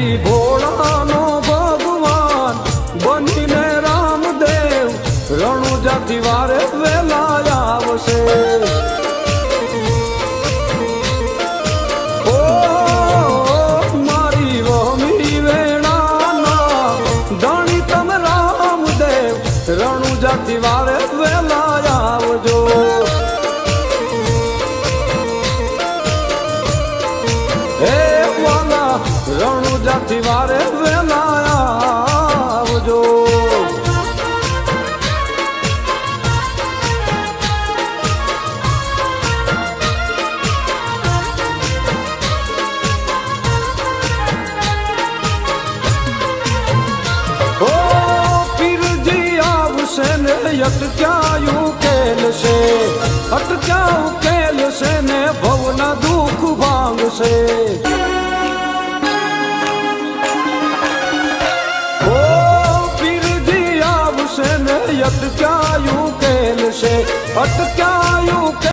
જી ભોળાનો ભગવાન બનીને રામદેવ રણુજાથી વારે વેલા આવશે. મારી વહમી વેણાના, ધણી તમે રામદેવ રણુજાથી વારે વેલા આવજો. વાલા રણુજાથી વારે વેલા આવજો ઓ પીરજી આવશે ને અટક્યાયું કેલશે અટક્યાયું કેલશે ને ભવના દુઃખ ભાંગશે આવશે ને અટક્યાયું કેલશે અટક્યાયું કે